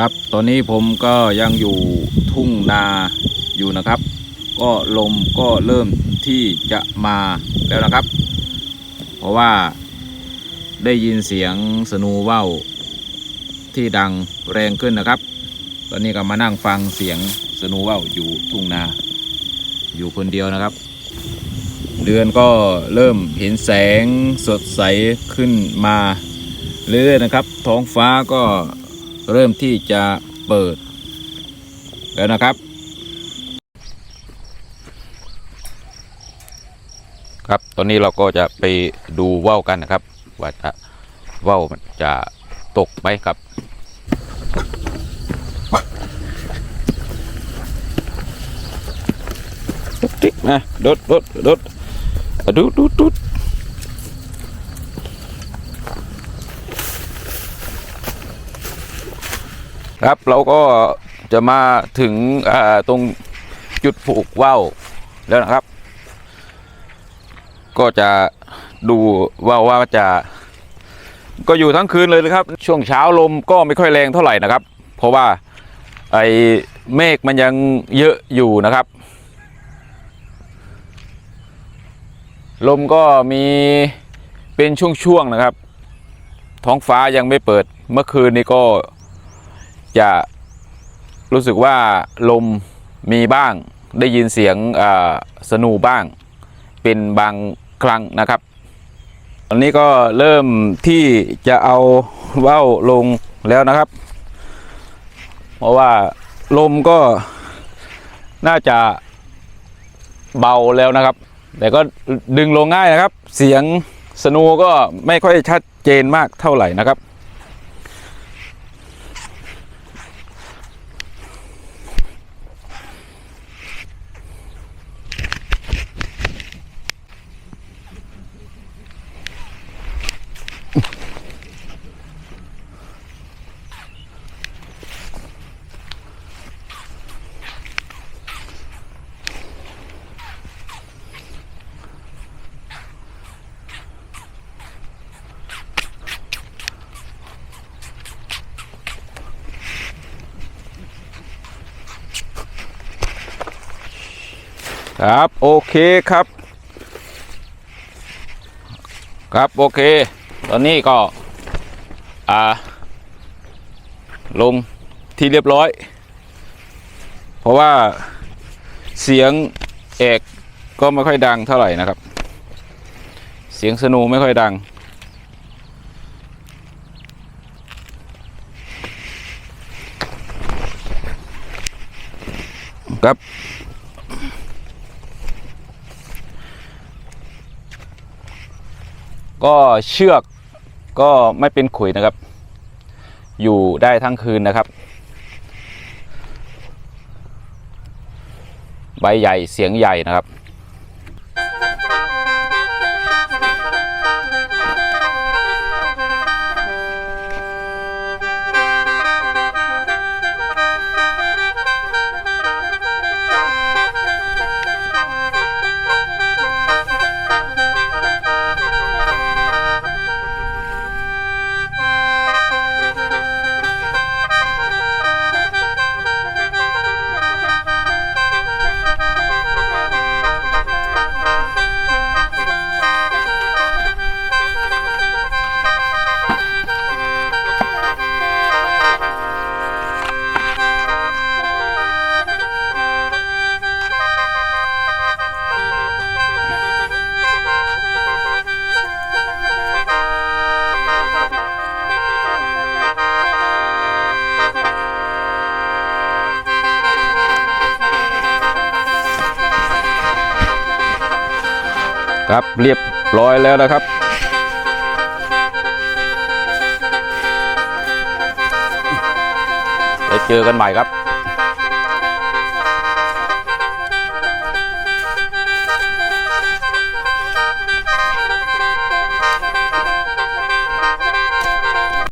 ครับ ตอนนี้ผมก็ยังอยู่ทุ่งนาอยู่นะครับ ก็ลมก็เริ่มที่จะมาแล้วนะครับ เพราะว่าได้ยินเสียงสนูว่าวที่ดังแรงขึ้นนะครับ ตอนนี้ก็มานั่งฟังเสียงสนูว่าวอยู่ทุ่งนา อยู่คนเดียวนะครับ เดือนก็เริ่มเห็นแสงสดใสขึ้นมาเรื่อยๆนะครับ ท้องฟ้าก็ เริ่มที่จะเปิด แล้วนะครับ ครับตอนนี้เราก็จะไปดูว่าวกันนะครับ ว่าจะว่าวมันจะตกไหมครับติ๊กนะดดดดดดอะดูดู ครับเราก็จะมาถึงตรงจุดผูกว่าวแล้วนะครับ ก็จะดูว่าวว่าจะก็อยู่ทั้งคืนเลยนะครับ ช่วงเช้าลมก็ไม่ค่อยแรงเท่าไหร่นะครับ เพราะว่าไอ้เมฆมันยังเยอะอยู่นะครับ ลมก็มีเป็นช่วงๆนะครับ ท้องฟ้ายังไม่เปิดเมื่อคืนนี้ก็ จะรู้สึกว่าลมมีบ้าง ได้ยินเสียงสนูบ้าง เป็นบางครั้งนะครับตอนนี้ก็เริ่มที่จะเอาว่าวลงแล้วนะครับ เพราะว่าลมก็น่าจะเบาแล้วนะครับ แต่ก็ดึงลงง่ายนะครับ เสียงสนูก็ไม่ค่อยชัดเจนมากเท่าไหร่นะครับ ครับโอเคครับ ครับโอเค ตอนนี้ก็อ่าลงที่เรียบร้อย เพราะว่าเสียงเอกก็ไม่ค่อยดังเท่าไหร่นะครับ เสียงสนูไม่ค่อยดัง ครับ ก็เชือกก็ไม่เป็นขุยนะครับ อยู่ได้ทั้งคืนนะครับ ใบใหญ่เสียงใหญ่นะครับ ครับเรียบร้อยแล้วนะครับไปเจอกันใหม่ครับ